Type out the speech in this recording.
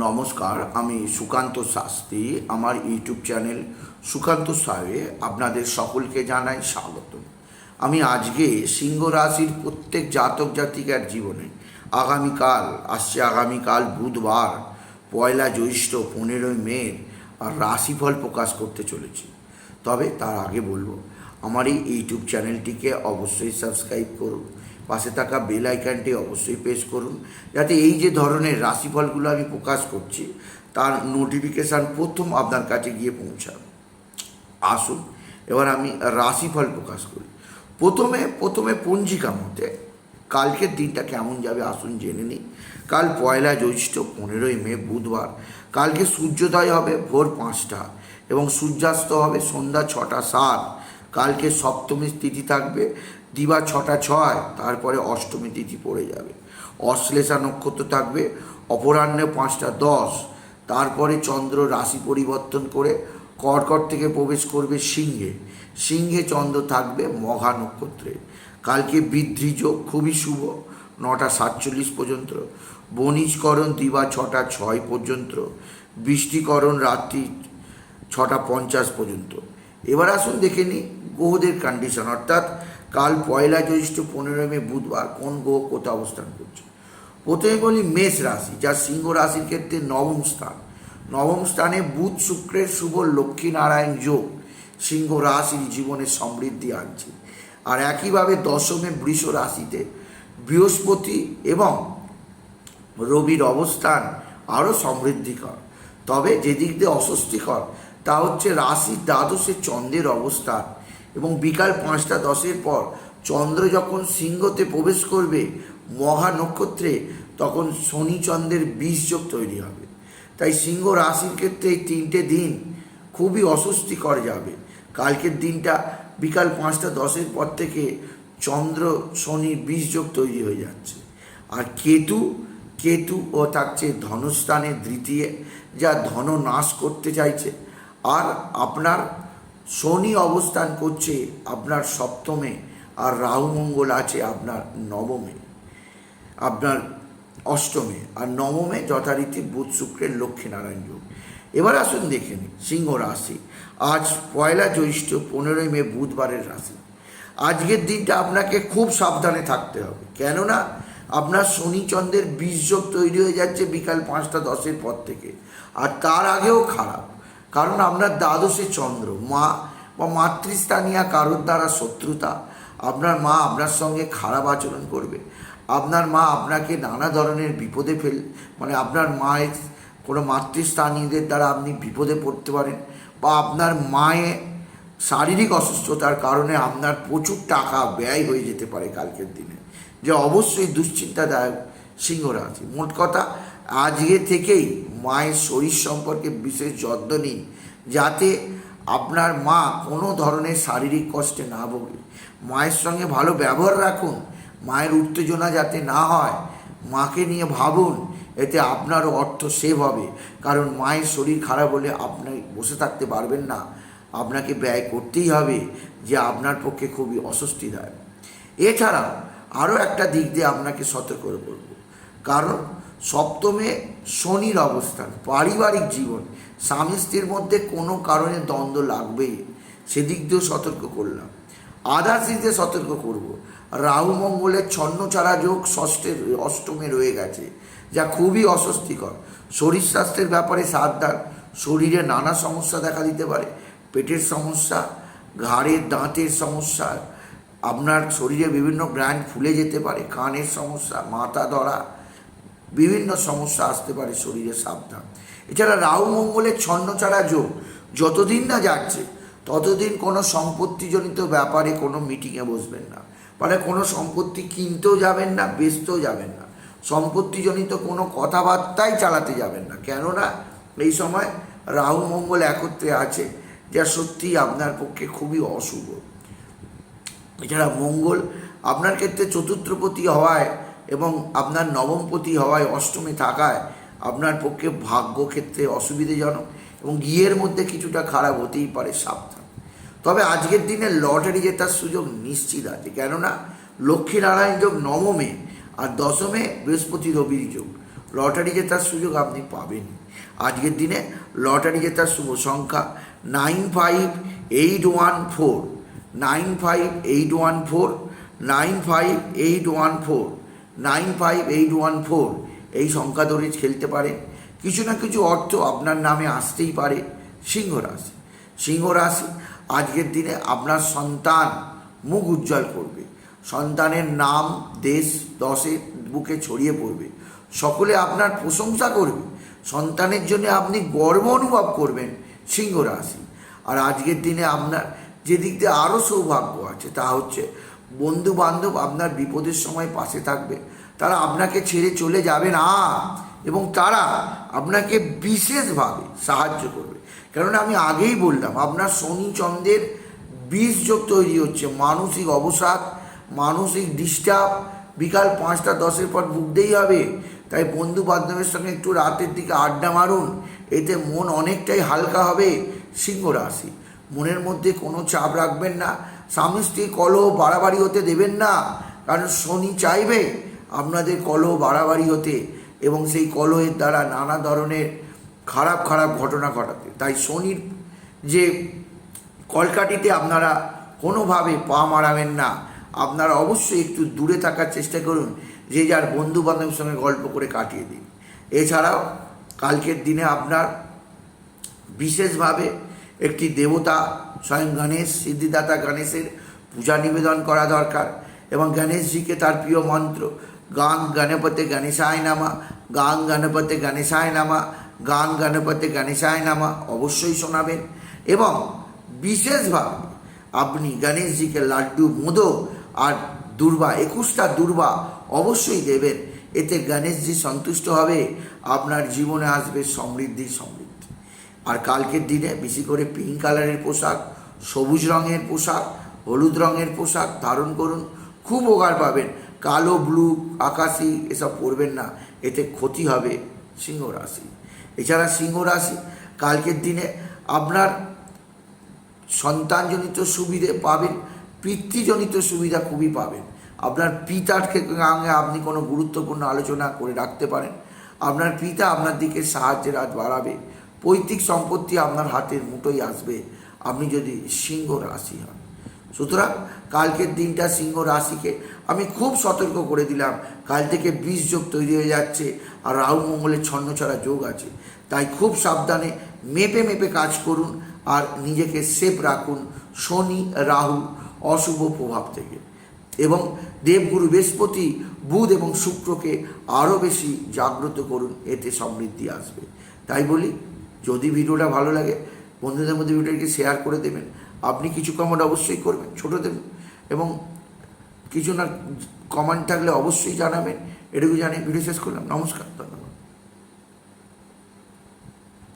নমস্কার, আমি সুকান্ত শাস্ত্রী। আমার ইউটিউব চ্যানেল সুকান্ত সাহে আপনাদের সকলকে জানাই স্বাগত আমি আজকে সিংহ রাশির প্রত্যেক জাতক জাতিকার জীবনে, আগামীকাল আসছে, আগামীকাল বুধবার, পয়লা জ্যৈষ্ঠ, পনেরোই মে, আর রাশিফল প্রকাশ করতে চলেছি। তবে তার আগে বলব, আমার এই ইউটিউব চ্যানেলটিকে অবশ্যই সাবস্ক্রাইব করুন। পাশে থাকা বেল আইকনটি অবশ্যই প্রেস করুন, যাতে এই যে ধরনের রাশিফলগুলো আমি প্রকাশ করছি, তার নোটিফিকেশান প্রথম আপনার কাছে গিয়ে পৌঁছাবে। আসুন, এবার আমি রাশিফল প্রকাশ করি। প্রথমে প্রথমে পঞ্জিকা মতে, কালকের দিনটা কেমন যাবে আসুন জেনে নিই। কাল পয়লা জ্যৈষ্ঠ, পনেরোই মে, বুধবার। কালকে সূর্যোদয় হবে ভোর পাঁচটা এবং সূর্যাস্ত হবে সন্ধ্যা ছটা সাত। কালকে সপ্তমী স্থিতি থাকবে দিবা ছটা ছয়, তারপরে অষ্টমী তিথি পড়ে যাবে। অশ্লেষা নক্ষত্র থাকবে, অপরাহ্নে পাঁচটা দশ, তারপরে চন্দ্র রাশি পরিবর্তন করে কর্কট থেকে প্রবেশ করবে সিংহে। সিংহে চন্দ্র থাকবে মঘা নক্ষত্রে। কালকে বৃদ্ধি যোগ, খুবই শুভ, নটা সাতচল্লিশ পর্যন্ত। বণিজকরণ দিবা ছটা ছয় পর্যন্ত। বৃষ্টিকরণ রাত্রি ছটা পঞ্চাশ পর্যন্ত। এবার আসুন দেখে নিই গ্রহদের কন্ডিশন অর্থাৎ কাল পয়লা জ্যৈষ্ঠ পনেরোই মে বুধবার কোন গ্রহ কোথায় অবস্থান করছে? প্রথমে বলি মেষ রাশি, যা সিংহ রাশির ক্ষেত্রে নবম স্থান। নবম স্থানে বুধ শুক্রের শুভ লক্ষ্মীনারায়ণ যোগ সিংহ রাশির জীবনে সমৃদ্ধি আনছে। আর একইভাবে দশমে বৃষ রাশিতে বৃহস্পতি এবং রবির অবস্থান আরও সমৃদ্ধিকর। তবে যেদিক দিয়ে অস্বস্তিকর, তা হচ্ছে রাশির দ্বাদশে চন্দ্রের অবস্থান। এবং বিকাল পাঁচটা দশের পর চন্দ্র যখন সিংহতে প্রবেশ করবে মহা নক্ষত্রে তখন শনি চন্দ্রের বীজযোগ তৈরি হবে। তাই সিংহ রাশির ক্ষেত্রে এই তিনটে দিন খুবই অস্বস্তিকর যাবে। কালকের দিনটা বিকাল পাঁচটা দশের পর থেকে চন্দ্র, শনি বীজযোগ তৈরি হয়ে যাচ্ছে। আর কেতু কেতু ও থাকছে ধনস্থানে দ্বিতীয়, যা ধন নাশ করতে চাইছে। আর আপনার শনি অবস্থান করছে আপনার সপ্তমে আর রাহু মঙ্গল আছে আপনার নবমে, আপনার অষ্টমে। আর নবমে যথারীতি বুধ শুক্রের লক্ষ্মীনারায়ণ যোগ। এবার আসুন দেখে নিন সিংহ রাশি। আজ পয়লা জ্যৈষ্ঠ পনেরোই মে বুধবারের রাশি। আজকের দিনটা আপনাকে খুব সাবধানে থাকতে হবে। কেননা আপনার শনিচন্দ্রের বীজযোগ তৈরি হয়ে যাচ্ছে বিকাল পাঁচটা দশের পর থেকে। আর তার আগেও খারাপ। কারণ আপনার দ্বাদশে চন্দ্র, মা বা মাতৃস্থানীয় কারোর দ্বারা শত্রুতা। আপনার মা আপনার সঙ্গে খারাপ আচরণ করবে। আপনার মা আপনাকে নানা ধরনের বিপদে ফেল মানে আপনার মায়ের কোনো মাতৃস্থানীয়দের দ্বারা আপনি বিপদে পড়তে পারেন বা আপনার মায়ের শারীরিক অসুস্থতার কারণে আপনার প্রচুর টাকা ব্যয় হয়ে যেতে পারে কালকের দিনে। যে অবশ্যই দুশ্চিন্তাদায়ক সিংহ রাশি মোট কথা, আজকে থেকেই মায়ের শরীর সম্পর্কে বিশেষ যত্ন নিন, যাতে আপনার মা কোনো ধরনের শারীরিক কষ্টে না ভোগে। মায়ের সঙ্গে ভালো ব্যবহার রাখুন, মায়ের উত্তেজনা যাতে না হয়, মাকে নিয়ে ভাবুন, এতে আপনারও অর্থ সেভ হবে। কারণ মায়ের শরীর খারাপ হলে আপনি বসে থাকতে পারবেন না। আপনাকে ব্যয় করতেই হবে, যে আপনার পক্ষে খুবই অস্বস্তিদায়ক। এছাড়াও আরও একটা দিক দিয়ে আপনাকে সতর্ক করে বলব কারণ সপ্তমে শনির অবস্থান, পারিবারিক জীবন। স্বামী স্ত্রীর মধ্যে কোনো কারণে দ্বন্দ্ব লাগবেই। সেদিক দিয়েও সতর্ক করলাম। আদার্স দিক সতর্ক করব। রাহু মঙ্গলের ছন্নচারা যোগ ষষ্ঠের, অষ্টমে রয়ে গেছে, যা খুবই অস্বস্তিকর। শরীর স্বাস্থ্যের ব্যাপারে সাবধান। শরীরে নানা সমস্যা দেখা দিতে পারে। পেটের সমস্যা ঘাড়ের দাঁতের সমস্যা, আপনার শরীরে বিভিন্ন গ্র্যান্ড ফুলে যেতে পারে, কানের সমস্যা, মাথা ধরা বিভিন্ন সমস্যা আসতে পারে শরীরে সাবধান। এছাড়া রাহু, মঙ্গলের ছন্নচারা যোগ, যতদিন না যাচ্ছে, ততদিন কোনো সম্পত্তিজনিত ব্যাপারে কোনো মিটিংয়ে বসবেন না। মানে কোনো সম্পত্তি কিনতেও যাবেন না, বেচতেও যাবেন না। সম্পত্তিজনিত কোনো কথাবার্তাই চালাতে যাবেন না। কেননা, এই সময় রাহু, মঙ্গল একত্রে আছে, যা সত্যিই আপনার পক্ষে খুবই অশুভ। এছাড়া মঙ্গল আপনার ক্ষেত্রে চতুর্থপতি হওয়ায় এবং আপনার নবমপতি হওয়ায় অষ্টমে থাকায় আপনার পক্ষে ভাগ্য ক্ষেত্রে অসুবিধাজনক এবং গিয়ের মধ্যে কিছুটা খারাপ হতেই পারে সাবধান। তবে আজকের দিনে লটারি জেতার সুযোগ নিশ্চিত আছে। কেননা লক্ষ্মীনারায়ণ যোগ নবমে আর দশমে বৃহস্পতি রবির যোগ। লটারি জেতার সুযোগ আপনি পাবেন। আজকের দিনে লটারি জেতার শুভ সংখ্যা nine five eight one four. Nine five eight one four. Nine five eight one four. Nine five eight one four, এই সংখ্যা ধরে খেলতে পারেন কিছু না কিছু অর্থ আপনার নামে আসতেই পারে সিংহ রাশি। সিংহ রাশি আজকের দিনে আপনার সন্তান মুখ উজ্জ্বল করবে। সন্তানের নাম দেশ দশে বুকে ছড়িয়ে পড়বে। সকলে আপনার প্রশংসা করবে। সন্তানের জন্য আপনি গর্ব অনুভব করবেন সিংহ রাশি। আর আজকের দিনে আপনার যে দিক দিয়ে আরও সৌভাগ্য আছে তা হচ্ছে বন্ধু বান্ধব আপনার বিপদের সময় পাশে থাকবে। তারা আপনাকে ছেড়ে চলে যাবে না এবং তারা আপনাকে বিশেষভাবে সাহায্য করবে। কেননা আমি আগেই বললাম, আপনার শনি চন্দ্রের বীজ যোগ তৈরি হচ্ছে। মানসিক অবসাদ, মানসিক ডিস্টার্ব, বিকাল পাঁচটা দশের পর ভুগতেই হবে। তাই বন্ধু বান্ধবের সঙ্গে একটু রাতের দিকে আড্ডা মারুন, এতে মন অনেকটাই হালকা হবে সিংহ রাশি। মনের মধ্যে কোনো চাপ রাখবেন না। স্বামী স্ত্রী কলহ বাড়াবাড়ি হতে দেবেন না। কারণ শনি চাইবে আপনাদের কলহ বাড়াবাড়ি হতে এবং সেই কলহের দ্বারা নানা ধরনের খারাপ খারাপ ঘটনা ঘটাতে। তাই শনির যে কলকাটিতে আপনারা কোনোভাবে পা মারাবেন না। আপনারা অবশ্যই একটু দূরে থাকার চেষ্টা করুন, যে যার বন্ধু বান্ধবের সঙ্গে গল্প করে কাটিয়ে দিন। এছাড়াও কালকের দিনে আপনার বিশেষভাবে একটি দেবতা স্বয়ং গণেশ, সিদ্ধিদাতা গণেশের পূজা নিবেদন করা দরকার। এবং গণেশজিকে তার প্রিয় মন্ত্র, গান গণপতে গণেশায় নামা, গান গণপতে গণেশায় নামা, গান গণপতে গণেশায় নামা অবশ্যই শোনাবেন। এবং বিশেষভাবে আপনি গণেশজিকে লাড্ডু, মোদক আর দুর্বা, একুশটা দুর্বা অবশ্যই দেবেন। এতে গণেশজি সন্তুষ্ট হবে, আপনার জীবনে আসবে সমৃদ্ধি সমৃদ্ধি। আর কালকের দিনে বেশি করে পিঙ্ক কালারের পোশাক, সবুজ রঙের পোশাক, হলুদ রঙের পোশাক ধারণ করুন। খুব উপকার পাবেন। কালো ব্লু আকাশি এসব পরবেন না। এতে ক্ষতি হবে সিংহ রাশি। এছাড়া সিংহ রাশি, কালকের দিনে আপনার সন্তানজনিত সুবিধে পাবেন, পিতৃজনিত সুবিধা খুবই পাবেন। আপনার পিতার সঙ্গে আপনি কোনো গুরুত্বপূর্ণ আলোচনা করে রাখতে পারেন। আপনার পিতা আপনার দিকে সাহায্যের হাত বাড়াবে। পৈতৃক সম্পত্তি আপনার হাতের মুঠোই আসবে। আপনি যদি সিংহ রাশি হন। সুতরাং কালকের দিনটা সিংহ রাশিকে আমি খুব সতর্ক করে দিলাম। কাল থেকে বিষ যোগ তৈরি হয়ে যাচ্ছে আর রাহু মঙ্গলের ছন্নছড়া যোগ আছে। তাই খুব সাবধানে মেপে মেপে কাজ করুন আর নিজেকে সেফ রাখুন শনি, রাহু অশুভ প্রভাব থেকে। এবং দেবগুরু বৃহস্পতি, বুধ এবং শুক্রকে আরও বেশি জাগ্রত করুন, এতে সমৃদ্ধি আসবে। তাই বলি যদি ভিডিওটা ভালো লাগে, বন্ধুদের মধ্যে ভিডিওটাকে শেয়ার করে দেবেন। আপনি কিছু কমেন্ট অবশ্যই করবেন, ছোটো দেবেন এবং কিছু না কমেন্ট থাকলে অবশ্যই জানাবেন। এটুকু জানিয়ে ভিডিও শেষ করলাম। নমস্কার, ধন্যবাদ।